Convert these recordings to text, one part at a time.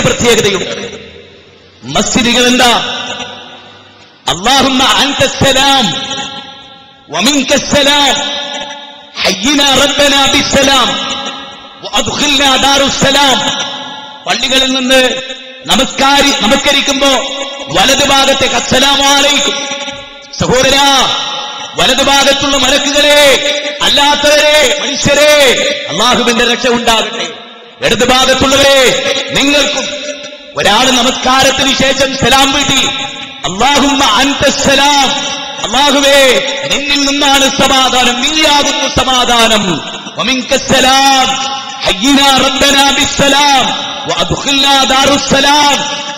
പ്രത്യേകതയുണ്ട് മസ്ജിദുകൾ എന്താ അള്ളാഹുമ്മ പള്ളികളിൽ നിന്ന് നമസ്കാരി നമസ്കരിക്കുമ്പോ വലതുഭാഗത്തേക്ക് അസ്സലാമലൈക്കും സഹോദരാ വലതുഭാഗത്തുള്ള മലക്കുകളെ അല്ലാത്തവരെ മനുഷ്യരെ അള്ളാഹുവിന്റെ രക്ഷ ഉണ്ടാകട്ടെ. ഇടതുഭാഗത്തുള്ളവരെ നിങ്ങൾക്കും ഒരാൾ നമസ്കാരത്തിന് ശേഷം സലാം വീട്ടി. അള്ളാഹുമ്മ അൻതസ്സലാം അള്ളാഹുവേ നിന്നിൽ നിന്നാണ് സമാധാനം. നീയാകുന്നു സമാധാനം. വമിങ്കസ്സലാം ബിസ്സലാം. ദാറുസ്സലാം.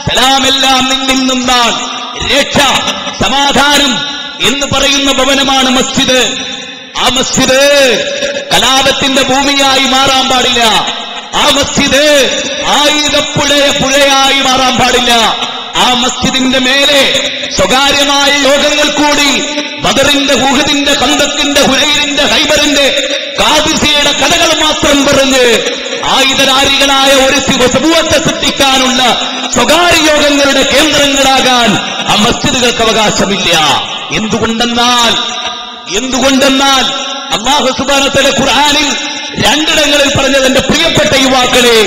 സലാമെല്ലാം നിന്നിൽ നിന്നാണ് രക്ഷ സമാധാനം എന്ന് പറയുന്ന ഭവനമാണ് മസ്ജിദ്. ആ മസ്ജിദ് കലാപത്തിന്റെ ഭൂമിയായി മാറാൻ പാടില്ല. ആ മസ്ജിദ് ആയുധപ്പുഴ പുഴയായി മാറാൻ പാടില്ല. ആ മസ്ജിദിന്റെ മേലെ സ്വകാര്യമായ യോഗങ്ങൾ കൂടി ബദറിന്റെ ഹുഹദിന്റെ കന്തത്തിന്റെ ഹുരൈരിന്റെ ഹൈബറിന്റെ കാദിസിയുടെ കഥകൾ മാത്രം പറഞ്ഞ് ആയുധധാരികളായ ഒരു സമൂഹത്തെ സൃഷ്ടിക്കാനുള്ള സ്വകാര്യ യോഗങ്ങളുടെ കേന്ദ്രങ്ങളാകാൻ ആ മസ്ജിദുകൾക്ക് അവകാശമില്ല. എന്തുകൊണ്ടെന്നാൽ എന്തുകൊണ്ടെന്നാൽ അള്ളാഹു സുബാനത്തിലെ ഖുർആാനിൽ രണ്ടിടങ്ങളിൽ പറഞ്ഞത് എന്റെ പ്രിയപ്പെട്ട യുവാക്കളെ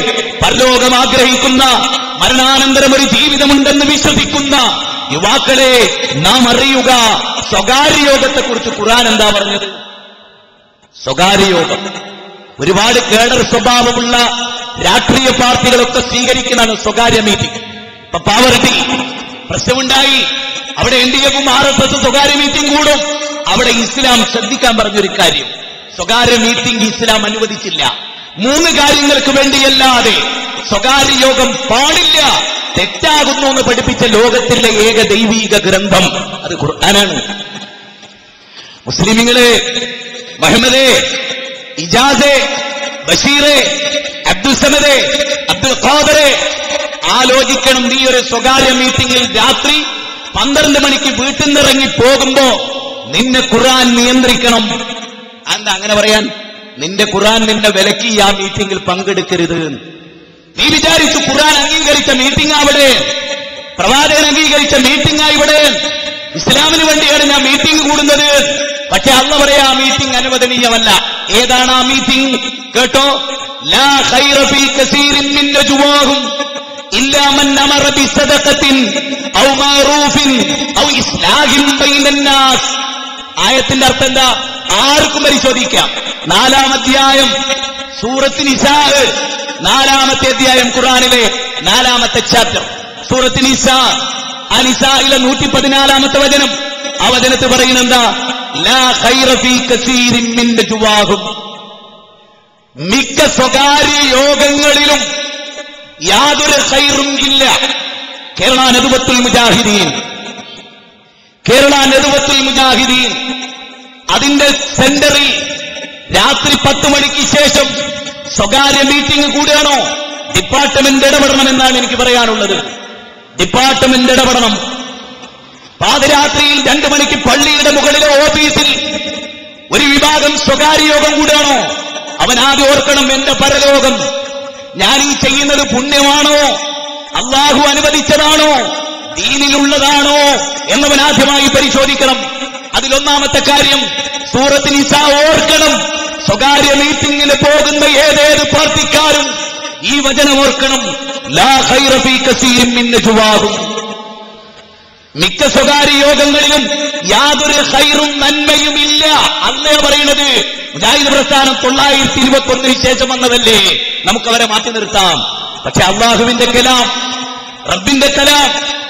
പരലോകം ആഗ്രഹിക്കുന്ന മരണാനന്തരം ഒരു ജീവിതമുണ്ടെന്ന് വിശ്വസിക്കുന്ന യുവാക്കളെ നാം അറിയുക. സ്വകാര്യ യോഗത്തെക്കുറിച്ച് ഖുറാൻ എന്താ പറഞ്ഞത്? സ്വകാര്യ യോഗം ഒരുപാട് കേഡർ സ്വഭാവമുള്ള രാഷ്ട്രീയ പാർട്ടികളൊക്കെ സ്വീകരിക്കുന്നതാണ് സ്വകാര്യ മീറ്റിംഗ്. ഇപ്പൊ പാവർട്ടി പ്രശ്നമുണ്ടായി. അവിടെ എൻ ഡി എഫും ആർ എസ് എസ് സ്വകാര്യ മീറ്റിംഗ് കൂടും. അവിടെ ഇസ്ലാം ശ്രദ്ധിക്കാൻ പറഞ്ഞൊരു കാര്യം. സ്വകാര്യ മീറ്റിംഗ് ഇസ്ലാം അനുവദിച്ചില്ല. മൂന്ന് കാര്യങ്ങൾക്ക് വേണ്ടിയല്ലാതെ സ്വകാര്യ യോഗം പാടില്ല. തെറ്റാകുന്നു എന്ന് പഠിപ്പിച്ച ലോകത്തിലെ ഏക ദൈവീക ഗ്രന്ഥം അത് ഖുർആനാണ്. മുസ്ലിമിങ്ങളെ മഹമ്മദെ ഇജാസെ ബഷീറെ അബ്ദുൽ സമദെ അബ്ദുൽ ഖാദറെ ആലോചിക്കണം. നീ ഒരു സ്വകാര്യ മീറ്റിംഗിൽ രാത്രി പന്ത്രണ്ട് മണിക്ക് വീട്ടിൽ നിന്നിറങ്ങി പോകുമ്പോ നിന്നെ ഖുർആൻ നിയന്ത്രിക്കണം. എന്താ അങ്ങനെ പറയാൻ? നിന്റെ ഖുറാൻ നിന്നെ വിലക്കി ആ മീറ്റിംഗിൽ പങ്കെടുക്കരുത്. നീ വിചാരിച്ചു ഖുറാൻ അംഗീകരിച്ച മീറ്റിംഗ് അവിടെ. പ്രവാചകൻ അംഗീകരിച്ച മീറ്റിംഗ് ഇവിടെ. ഇസ്ലാമിന് വേണ്ടിയാണ് ഞാൻ മീറ്റിംഗ് കൂടുന്നത്. പക്ഷെ അന്ന് പറയാ ആ മീറ്റിംഗ് അനുവദനീയമല്ല. ഏതാണ് ആ മീറ്റിംഗ് കേട്ടോ? ലാ ഖൈറ ഫീ കസീരിൻ മിൻ ആയത്തിന്റെ അർത്ഥം എന്താ? ആർക്കും പരിശോധിക്കാം. നാലാം അധ്യായം സൂറത്ത് നിസാ നാലാമത്തെ അധ്യായം ഖുറാനിലെ നാലാമത്തെ ചാപ്റ്റർ സൂറത്ത് നിസാ ആ നൂറ്റി പതിനാലാമത്തെ വചനം. ആ വചനത്തിൽ പറയുന്നെന്താ മിക്ക സ്വകാര്യ യോഗങ്ങളിലും യാതൊരു ഖൈറും ഇല്ല. കേരള നദുവത്തുൽ മുജാഹിദീൻ. കേരള നെതുവത്തുൽ മുജാഹിദീൻ. അതിന്റെ സെന്ററിൽ രാത്രി പത്ത് മണിക്ക് ശേഷം സ്വകാര്യ മീറ്റിംഗ് കൂടുകയാണോ ഡിപ്പാർട്ട്മെന്റ് ഇടപെടണമെന്നാണ് എനിക്ക് പറയാനുള്ളത്. ഡിപ്പാർട്ട്മെന്റ് ഇടപെടണം. പാതിരാത്രിയിൽ രണ്ടു മണിക്ക് പള്ളിയുടെ മുകളിലെ ഓഫീസിൽ ഒരു വിഭാഗം സ്വകാര്യ യോഗം കൂടിയാണോ? അവൻ ആദ്യം ഓർക്കണം എന്റെ പരലോകം ഞാൻ ഈ ചെയ്യുന്നത് പുണ്യമാണോ? അള്ളാഹു അനുവദിച്ചതാണോ? ദീനിലുള്ളതാണോ എന്നവൻ ആദ്യമായി പരിശോധിക്കണം. അതിലൊന്നാമത്തെ കാര്യം സൂറത്ത് നിസ ഓർക്കണം. സ്വകാര്യ മീറ്റിംഗിന് പോകുന്ന ഏതേത് പാർട്ടിക്കാരും ഈ വചനം ഓർക്കണം. ലാ മിക്ക സ്വകാര്യ യോഗങ്ങളിലും യാതൊരു ഹൈറും നന്മയും ഇല്ല അന്നേ പറയുന്നത് മുജാഹിദ് പ്രസ്ഥാനം തൊള്ളായിരത്തി ഇരുപത്തി ഒന്നിന് ശേഷം വന്നതല്ലേ? നമുക്കവരെ മാറ്റി നിർത്താം. പക്ഷെ അള്ളാഹുവിന്റെ കലാം റബ്ബിന്റെ കലാം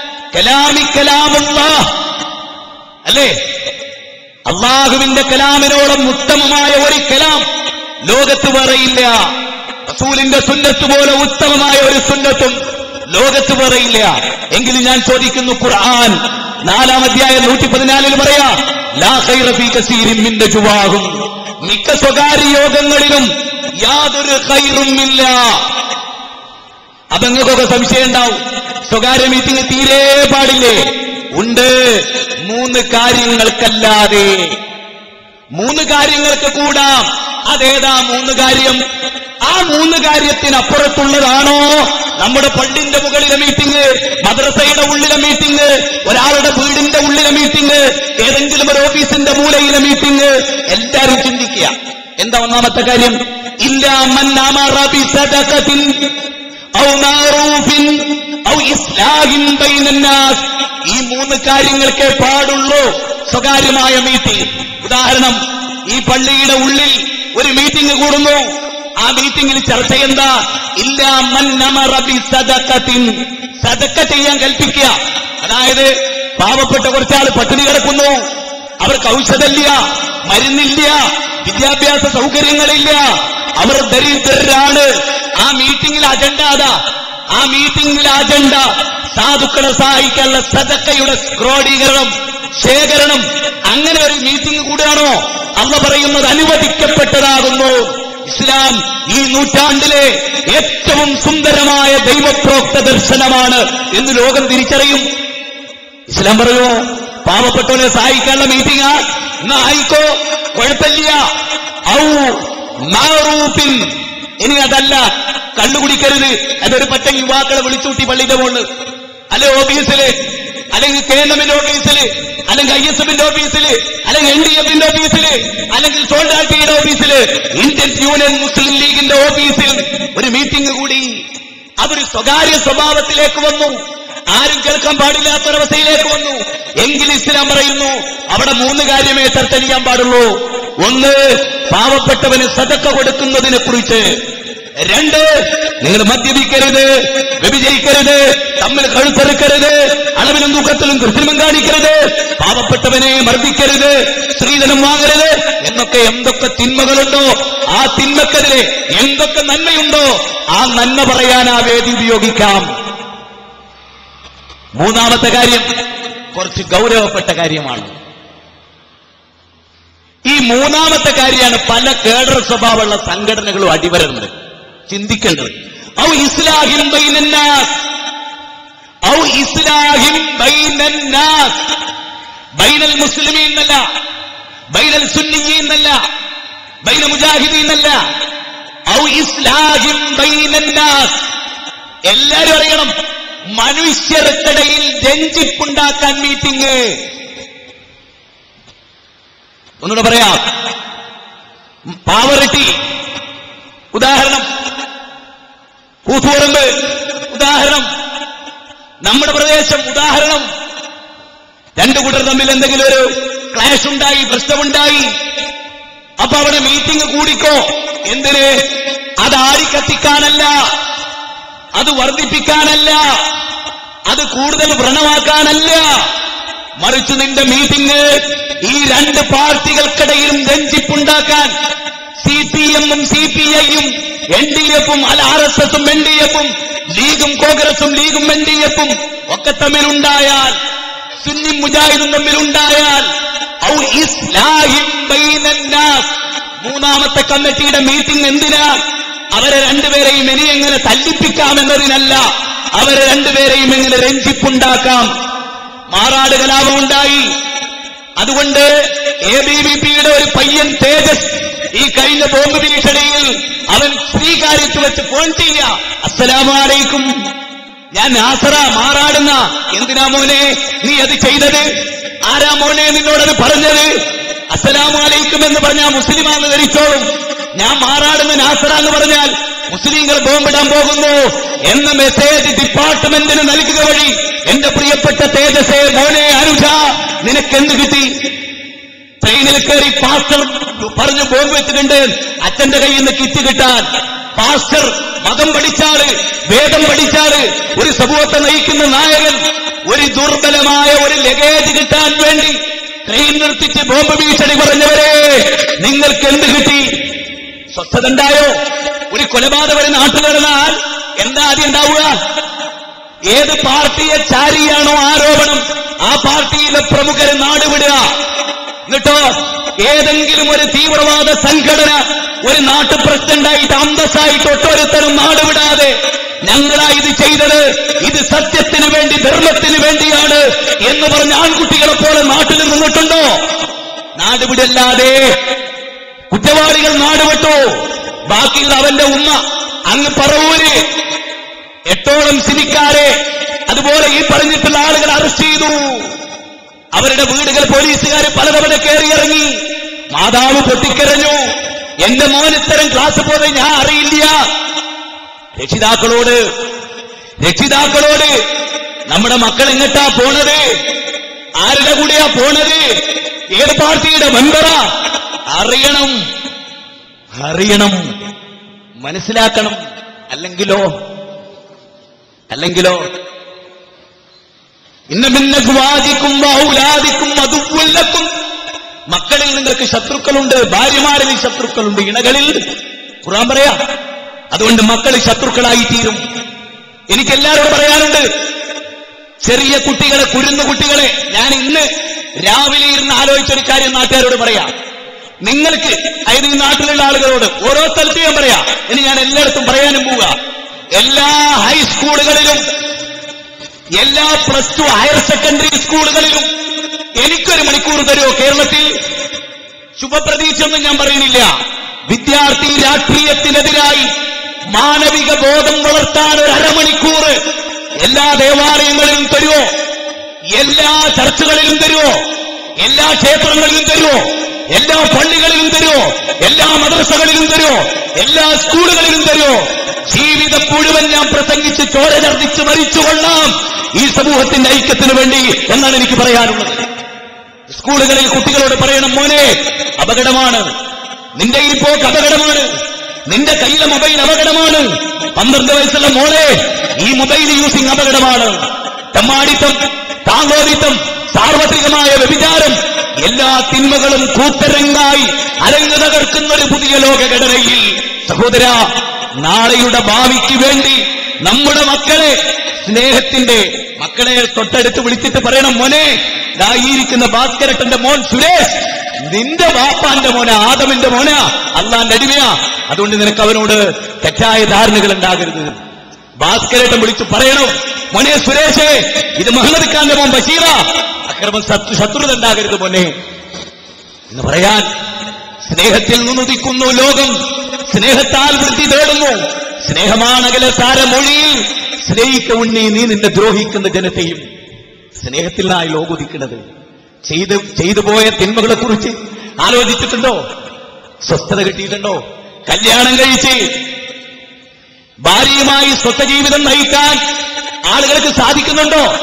അല്ലേ? അള്ളാഹുവിന്റെ കലാമിനോളം ഉത്തമമായ ഒരു കലാം ലോകത്ത് പറയില്ല റസൂലിന്റെ സുന്നത്ത് പോലെ ഉത്തമമായ ഒരു സുന്നത്തും ലോകത്ത് പറയില്ല എങ്കിലും ഞാൻ ചോദിക്കുന്നു ഖുർആൻ നാലാം അധ്യായം നൂറ്റി പതിനാലിൽ പറയാ നജ്വാഹും. മിക്ക സ്വകാര്യ യോഗങ്ങളിലും യാതൊരു ഖൈറും ഇല്ല. അതങ്ങൾക്കൊക്കെ സംശയം ഉണ്ടാവും. സ്വകാര്യ മീറ്റിംഗ് തീരെ പാടില്ലേ? ഉണ്ട്. മൂന്ന് കാര്യങ്ങൾക്കല്ലാതെ. മൂന്ന് കാര്യങ്ങൾക്ക് കൂടാം. അതേതാ മൂന്ന് കാര്യം? ആ മൂന്ന് കാര്യത്തിനപ്പുറത്തുള്ളതാണോ? നമ്മുടെ പള്ളിന്റെ മുകളിലെ മീറ്റിംഗ് മദ്രസയുടെ ഉള്ളിലെ മീറ്റിംഗ് ഒരാളുടെ വീടിന്റെ ഉള്ളിലെ മീറ്റിംഗ് ഏതെങ്കിലും ഒരു ഓഫീസിന്റെ മൂലയിലെ മീറ്റിംഗ് എല്ലാവരും ചിന്തിക്കുക. എന്താ ഒന്നാമത്തെ കാര്യം? ഇല്ല ഈ മൂന്ന് കാര്യങ്ങൾക്കേ പാടുള്ളൂ സ്വകാര്യമായ മീറ്റിംഗ്. ഉദാഹരണം ഈ പള്ളിയുടെ ഉള്ളിൽ ഒരു മീറ്റിംഗ് കൂടുന്നു. ആ മീറ്റിംഗിൽ ചർച്ച എന്താ? ഇല്ല മന്നമറബി സദക്കത്തിൻ സദക്ക ചെയ്യാൻ കൽപ്പിക്കുക. അതായത് പാവപ്പെട്ട കുറച്ചാൾ പട്ടിണി കിടക്കുന്നു. അവർക്ക് ഔഷധമില്ല മരുന്നില്ല വിദ്യാഭ്യാസ സൗകര്യങ്ങളില്ല. അവർ ദരിദ്രരാണ്. ആ മീറ്റിംഗിൽ അജണ്ട അതാ. ആ മീറ്റിംഗിലെ അജണ്ട സാധുക്കളെ സഹായിക്കാനുള്ള സദക്കയുടെ ക്രോഡീകരണം ശേഖരണം അങ്ങനെ ഒരു മീറ്റിംഗ് കൂടിയാണോ? അള്ള പറയുന്നത് അനുവദിക്കപ്പെട്ടതാകുന്നു. ഇസ്ലാം ഈ നൂറ്റാണ്ടിലെ ഏറ്റവും സുന്ദരമായ ദൈവപ്രോക്ത ദർശനമാണ് എന്ന് ലോകം തിരിച്ചറിയും. ഇസ്ലാം പറയുമോ പാവപ്പെട്ടവനെ സഹായിക്കാനുള്ള മീറ്റിംഗാ? എന്നാ ആയിക്കോ കുഴപ്പമില്ല. ഔ മാറൂപ്പിൻ ഇനി അതല്ല. കള്ളു കുടിക്കരുത്. അതൊരു പറ്റ യുവാക്കളെ വിളിച്ചൂട്ടി പള്ളിയുടെ മുകളിൽ അല്ലെ ഓഫീസിൽ? അല്ലെങ്കിൽ കെ എൻ എമ്മിന്റെ ഓഫീസിൽ? അല്ലെങ്കിൽ ഐ എസ് എമ്മിന്റെ ഓഫീസിൽ? അല്ലെങ്കിൽ എൻ ഡി എഫിന്റെ ഓഫീസിൽ? അല്ലെങ്കിൽ സോൾഡാർട്ടിയുടെ ഓഫീസിൽ? ഇന്ത്യൻ യൂണിയൻ മുസ്ലിം ലീഗിന്റെ ഓഫീസിൽ ഒരു മീറ്റിംഗ് കൂടി. അതൊരു സ്വകാര്യ സ്വഭാവത്തിലേക്ക് വന്നു. ആരും കേൾക്കാൻ പാടില്ലാത്തൊരവസ്ഥയിലേക്ക് വന്നു. എങ്കിൽ ഇസ്ലാം പറയുന്നു അവിടെ മൂന്ന് കാര്യമേ ചർച്ച ചെയ്യാൻ പാടുള്ളൂ. ഒന്ന് പാവപ്പെട്ടവന് സതക്ക കൊടുക്കുന്നതിനെ കുറിച്ച് രണ്ട് നിങ്ങൾ മദ്യപിക്കരുത് വ്യഭിചയിക്കരുത് തമ്മിൽ കഴുത്തെറുക്കരുത് അളവിലും ദുഃഖത്തിലും കൃത്രിമം കാണിക്കരുത് പാവപ്പെട്ടവനെ മർദ്ദിക്കരുത് സ്ത്രീധനം വാങ്ങരുത് എന്നൊക്കെ എന്തൊക്കെ തിന്മകളുണ്ടോ ആ തിന്മക്കെതിരെ എന്തൊക്കെ നന്മയുണ്ടോ ആ നന്മ പറയാൻ ആ വേദി ഉപയോഗിക്കാം. മൂന്നാമത്തെ കാര്യം കുറച്ച് ഗൗരവപ്പെട്ട കാര്യമാണ്. ഈ മൂന്നാമത്തെ കാര്യമാണ് പല കേഡർ സ്വഭാവമുള്ള സംഘടനകളും അടിവരുന്നത് ചിന്തിക്കേണ്ടത്. ഔ ഇസ്ലാഹിം ബൈനന്നാസ്. ഔ ഇസ്ലാഹിം ബൈനന്നാസ്. ബൈനൽ മുസ്ലിമീൻ എന്നല്ല ബൈനൽ സുന്നിയീൻ എന്നല്ല ബൈന മുജാഹിദീൻ എന്നല്ല ഔ ഇസ്ലാഹിം ബൈനന്നാസ്. എല്ലാരും അറിയണം മനുഷ്യർക്കിടയിൽ രഞ്ജിപ്പുണ്ടാക്കാൻ മീറ്റിംഗ്. ഒന്നുകൂടെ പറയാം. പാവറിറ്റി ഉദാഹരണം കൂത്തുപറമ്പ് ഉദാഹരണം. നമ്മുടെ പ്രദേശം ഉദാഹരണം. രണ്ടു കൂട്ടർ തമ്മിൽ എന്തെങ്കിലും ഒരു ക്ലാഷ് ഉണ്ടായി പ്രശ്നമുണ്ടായി. അപ്പൊ അവിടെ മീറ്റിംഗ് കൂടിക്കോ? എന്തിന്? അത് ആടിക്കത്തിക്കാനല്ല അത് വർദ്ധിപ്പിക്കാനല്ല. അത് കൂടുതൽ വ്രണമാക്കാനല്ല. മറിച്ച് നിന്റെ മീറ്റിംഗ് ഈ രണ്ട് പാർട്ടികൾക്കിടയിലും രഞ്ജിപ്പുണ്ടാക്കാൻ സി പി എമ്മും സി പി ഐയും എൻ ഡി എഫും അല ആർ എസ് എസും എൻ ഡി എഫും ലീഗും കോൺഗ്രസും ലീഗും എൻ ഡി എഫും ഒക്കെ തമ്മിലുണ്ടായാൽ സുന്നി മുജാഹിദും തമ്മിലുണ്ടായാൽ മൂന്നാമത്തെ കമ്മിറ്റിയുടെ മീറ്റിംഗ് എന്തിനാ? അവരെ രണ്ടുപേരെയും ഇനി എങ്ങനെ തല്ലിപ്പിക്കാമെന്നതിനല്ല അവരെ രണ്ടുപേരെയും എങ്ങനെ രഞ്ജിപ്പുണ്ടാക്കാം? മാറാട് കലാപമുണ്ടായി. അതുകൊണ്ട് എ ബി വി പിയുടെ ഒരു പയ്യൻ തേജസ് ഈ കഴിഞ്ഞ ബോംബ് ഭീഷണിയിൽ അവൻ സ്വീകാര്യത്ത് വെച്ച് ഫോൺ ചെയ്യ അസ്സലാമലൈക്കും. ഞാൻ നാസറ മാറാടുന്ന. എന്തിനാ മോനെ നീ അത് ചെയ്തത്? ആരാ മോനെ നിന്നോടത് പറഞ്ഞത്? അസ്സലാമലൈക്കും എന്ന് പറഞ്ഞാൽ മുസ്ലിമാണെന്ന് ധരിച്ചോളും. ഞാൻ മാറാടുന്ന നാസറ എന്ന് പറഞ്ഞാൽ മുസ്ലിങ്ങൾ ബോംബിടാൻ പോകുന്നു എന്ന മെസ്സേജ് ഡിപ്പാർട്ട്മെന്റിന് നൽകുക വഴി. എന്റെ പ്രിയപ്പെട്ട തേജസേ മോനെ അനുജ നിനക്കെന്ത് കിട്ടി? ട്രെയിനിൽ കയറി പാസ്റ്റർ പറഞ്ഞു ബോംബ് വെച്ചിട്ടുണ്ട്. അച്ഛന്റെ കയ്യിൽ നിന്ന് കിറ്റ് കിട്ടാൻ. പാസ്റ്റർ മതം പഠിച്ചാൾ വേദം പഠിച്ചാൾ ഒരു സമൂഹത്തെ നയിക്കുന്ന നായകൻ ഒരു ദുർബലമായ ഒരു ലഗേജ് കിട്ടാൻ വേണ്ടി ട്രെയിൻ നിർത്തിച്ച് ബോംബ് ഭീഷണി പറഞ്ഞവരെ നിങ്ങൾക്ക് എന്ത് കിട്ടി? സ്വസ്ഥത ഉണ്ടായോ? ഒരു കൊലപാതക ഒരു നാട്ടിൽ നടന്നാൽ എന്താ ആദ്യം ഉണ്ടാവുക? ഏത് പാർട്ടിയെ ചാരിയാണോ ആരോപണം ആ പാർട്ടിയിലെ പ്രമുഖരെ നാടുവിടുക. എന്നിട്ടോ? ഏതെങ്കിലും ഒരു തീവ്രവാദ സംഘടന ഒരു നാട്ടു പ്രസിഡന്റായിട്ട് അന്തസ്സായിട്ട് ഒട്ടൊരുത്തരും നാടുവിടാതെ ഞങ്ങളാ ഇത് ചെയ്തത്. ഇത് സത്യത്തിന് വേണ്ടി ധർമ്മത്തിന് വേണ്ടിയാണ് എന്ന് പറഞ്ഞ ആൺകുട്ടികളെ പോലെ നാട്ടിൽ നിന്നിട്ടുണ്ടോ? നാടുവിടല്ലാതെ കുറ്റവാളികൾ നാടുവിട്ടു ബാക്കിയുള്ള അവന്റെ ഉമ്മ. അങ്ങ് പറവൂര്. എട്ടോളം സിനിക്കാരെ അതുപോലെ ഈ പറഞ്ഞിട്ടുള്ള ആളുകൾ അറസ്റ്റ് ചെയ്തു. അവരുടെ വീടുകൾ പോലീസുകാർ പലതവണ കയറിയിറങ്ങി മാതാവ് പൊട്ടിക്കരഞ്ഞു. എന്റെ മോൻ ഇത്തരം ക്ലാസ് പോലെ ഞാൻ അറിയില്ല. രക്ഷിതാക്കളോട് രക്ഷിതാക്കളോട് നമ്മുടെ മക്കൾ എങ്ങട്ടാ പോണത്? ആരുടെ കൂടെയാ പോണത്? ഏത് പാർട്ടിയുടെ മെമ്പറാ അറിയണം. അറിയണം. മനസ്സിലാക്കണം. അല്ലെങ്കിലോ? അല്ലെങ്കിലോ? ഇന്ന മിന്നസ്വാദിക്കും ഔലാദിക്കും അതുവല്ലക്കും മക്കളിൽ നിങ്ങൾക്ക് ശത്രുക്കളുണ്ട് ഭാര്യമാരിൽ ശത്രുക്കളുണ്ട് ഇണകളിൽ. ഖുറാൻ പറയാ അതുകൊണ്ട് മക്കൾ ശത്രുക്കളായി തീരും എനിക്ക് എല്ലാവരോടും പറയാനുണ്ട് ചെറിയ കുട്ടികളെ കുരുന്ന കുട്ടികളെ ഞാൻ ഇന്ന് രാവിലെ ഇരുന്ന് ആലോചിച്ചൊരു കാര്യം നാട്ടുകാരോട് പറയാം. നിങ്ങൾക്ക് അതായത് ഈ നാട്ടിലുള്ള ആളുകളോട് ഓരോ സ്ഥലത്ത് ഞാൻ പറയാം. ഇനി ഞാൻ എല്ലായിടത്തും പറയാനും പോവുക. എല്ലാ ഹൈസ്കൂളുകളിലും എല്ലാ പ്ലസ് ടു ഹയർ സെക്കൻഡറി സ്കൂളുകളിലും എനിക്കൊരു മണിക്കൂർ തരുമോ കേരളത്തിൽ? ശുഭപ്രതീക്ഷയൊന്നും ഞാൻ പറയുന്നില്ല. വിദ്യാർത്ഥി രാഷ്ട്രീയത്തിനെതിരായി മാനവിക ബോധം വളർത്താൻ ഒരു അരമണിക്കൂർ എല്ലാ ദേവാലയങ്ങളിലും തരുമോ എല്ലാ ചർച്ചുകളിലും തരുമോ എല്ലാ ക്ഷേത്രങ്ങളിലും തരുമോ എല്ലാ പള്ളികളിലും എല്ലാ മദ്രസകളിലും തരുമോ എല്ലാ സ്കൂളുകളിലും തരുമോ ജീവിതം മുഴുവൻ ഞാൻ പ്രസംഗിച്ച് ചോര ഛർദ്ദിച്ച് മരിച്ചുകൊള്ളാം ഈ സമൂഹത്തിന്റെ ഐക്യത്തിന് വേണ്ടി എന്നാണ് എനിക്ക് പറയാനുള്ളത്. സ്കൂളുകളിൽ കുട്ടികളോട് പറയണം മോനെ അപകടമാണ്. നിന്റെ ഈ പോക്ക് അപകടമാണ്. നിന്റെ കയ്യിലെ മൊബൈൽ അപകടമാണ്. പന്ത്രണ്ട് വയസ്സുള്ള മോളെ ഈ മൊബൈൽ യൂസിംഗ് അപകടമാണ്. തെമ്മാടിത്തം താങ്കോദിത്തം സാർവത്രികമായ വ്യഭിചാരം എല്ലാ തിന്മകളും കൂത്തരങ്ങായി അരങ്ങു തകർക്കുന്ന ഒരു പുതിയ ലോകഘടനയിൽ സഹോദര നാളെയുടെ ഭാവിക്ക് വേണ്ടി നമ്മുടെ മക്കളെ സ്നേഹത്തിന്റെ മക്കളെ തൊട്ടടുത്ത് വിളിച്ചിട്ട് പറയണം മോനെ ഇതായിരിക്കുന്ന ഭാസ്കരട്ടന്റെ മോൻ സുരേഷ് നിന്റെ വാപ്പാന്റെ മോന ആദമിന്റെ മോന അള്ളാന്റെ അടിമയാ. അതുകൊണ്ട് നിനക്ക് അവനോട് തെറ്റായ ധാരണകൾ ഉണ്ടാകരുത് ഭാസ്കരേട്ടൻ വിളിച്ചു പറയണം മോനെ സുരേഷേ ഇത് മുഹമ്മദ് ഖാന്റെ മോൻ ബഷീറ അക്രമം ശത്രു ശത്രുത ഉണ്ടാകരുത് മോനെ. എന്ന് പറയാൻ സ്നേഹത്തിൽ നിന്നുദിക്കുന്നു ലോകം. സ്നേഹത്താൽ വൃത്തി തേടുന്നു. സ്നേഹമാണകല സാരമൊഴിയിൽ സ്നേഹിക്ക ഉണ്ണി നീ നിന്നെ ദ്രോഹിക്കുന്ന ജനത്തെയും. സ്നേഹത്തിലായി ലോകുദിക്കുന്നത്. ചെയ്ത് ചെയ്തു പോയ തിന്മകളെ കുറിച്ച് ആലോചിച്ചിട്ടുണ്ടോ? സ്വസ്ഥത കിട്ടിയിട്ടുണ്ടോ? കല്യാണം കഴിച്ച് ഭാര്യയുമായി സ്വസ്ഥ ജീവിതം നയിക്കാൻ ആളുകൾക്ക് സാധിക്കുന്നുണ്ടോ?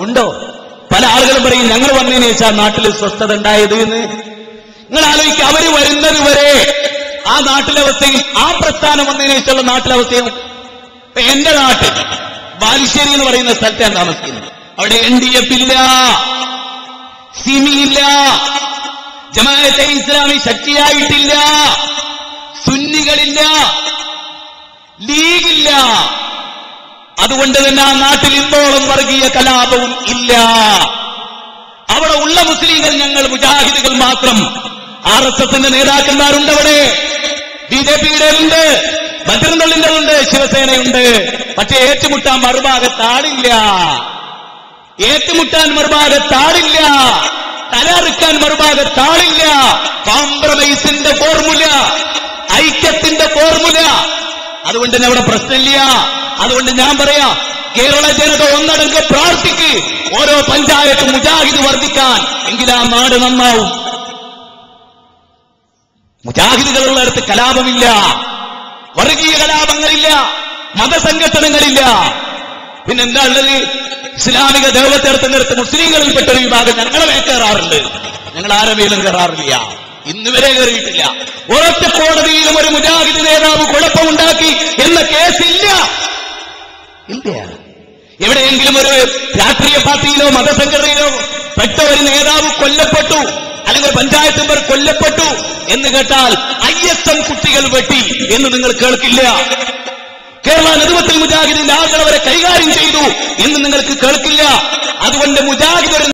ഉണ്ടോ? പല ആളുകളും പറയും ഞങ്ങൾ വന്നതിന് ശേഷം നാട്ടിൽ സ്വസ്ഥത ഉണ്ടായത് എന്ന്. നിങ്ങൾ ആലോചിക്കുക അവർ വരുന്നത് വരെ ആ നാട്ടിലെ അവസ്ഥയും ആ പ്രസ്ഥാനം വന്നതിന് ശേഷമുള്ള നാട്ടിലെ അവസ്ഥയും എന്റെ നാട്ടിൽ ബാലുശ്ശേരി എന്ന് പറയുന്ന സ്ഥലത്ത് ഞാൻ താമസിക്കുന്നത്. അവിടെ എൻ ഡി എഫ് ഇല്ല സിമിയില്ല ജമാഅത്തെ ഇസ്ലാമി ശക്തിയായിട്ടില്ല സുന്നികളില്ല ലീഗില്ല. അതുകൊണ്ട് തന്നെ ആ നാട്ടിൽ ഇന്നോളം വർഗീയ കലാപവും ഇല്ല. അവിടെ ഉള്ള മുസ്ലിങ്ങൾ ഞങ്ങൾ മുജാഹിദുകൾ മാത്രം. ആർ എസ് എസിന്റെ നേതാക്കന്മാരുണ്ട് അവിടെ. ബി ജെ പിയുടെ ഉണ്ട് ബജറംഗളിന്റെ ഉണ്ട് ശിവസേനയുണ്ട്. പക്ഷെ ഏറ്റുമുട്ടാൻ മറുഭാഗത്ത് ആളില്ല. ഏറ്റുമുട്ടാൻ മറുഭാഗത്ത് ആളില്ല. തലറുക്കാൻ മറുഭാഗത്ത് കോംപ്രമൈസിന്റെ ഫോർമുല അതുകൊണ്ട് തന്നെ അവിടെ പ്രശ്നമില്ല. അതുകൊണ്ട് ഞാൻ പറയാ കേരള ജനത ഒന്നടങ്ക് പ്രാർത്ഥിക്ക് ഓരോ പഞ്ചായത്ത് മുജാഹിദ് വർദ്ധിക്കാൻ എങ്കിൽ ആ നാട് നന്നാവും. മുജാഹിദുകളുള്ളിടത്ത് കലാപമില്ല. വർഗീയ കലാപങ്ങളില്ല. മതസംഘടനകളില്ല പിന്നെന്താ ഉള്ളത്? ഇസ്ലാമിക ദേവത്തെടുത്തിനടുത്ത് മുസ്ലിങ്ങളിൽപ്പെട്ട ഒരു വിഭാഗം ഞങ്ങളെ കയറാറുണ്ട്. ഞങ്ങൾ ആരെ മേലും കയറാറില്ല. ഇന്ന് വരെ കയറിയിട്ടില്ല. ഒരൊറ്റ കോടതിയിലും ഒരു മുജാഹിദ് നേതാവ് കുഴപ്പമുണ്ടാക്കി എന്ന കേസില്ല. ഇന്ത്യയാണ്. എവിടെയെങ്കിലും ഒരു രാഷ്ട്രീയ പാർട്ടിയിലോ മതസംഘടനയിലോ പെട്ട ഒരു നേതാവ് കൊല്ലപ്പെട്ടു അല്ലെങ്കിൽ പഞ്ചായത്ത് മെമ്പർ കൊല്ലപ്പെട്ടു എന്ന് കേട്ടാൽ ഐ എസ് എം കുട്ടികൾ വെട്ടി എന്ന് നിങ്ങൾ കേൾക്കില്ല. കേരള നേതൃത്വത്തിൽ മുജാഹിദിന്റെ ആളുകൾ അവരെ കൈകാര്യം ചെയ്തു എന്ന് നിങ്ങൾക്ക് കേൾക്കില്ല. അതുകൊണ്ട് മുജാഹിദ്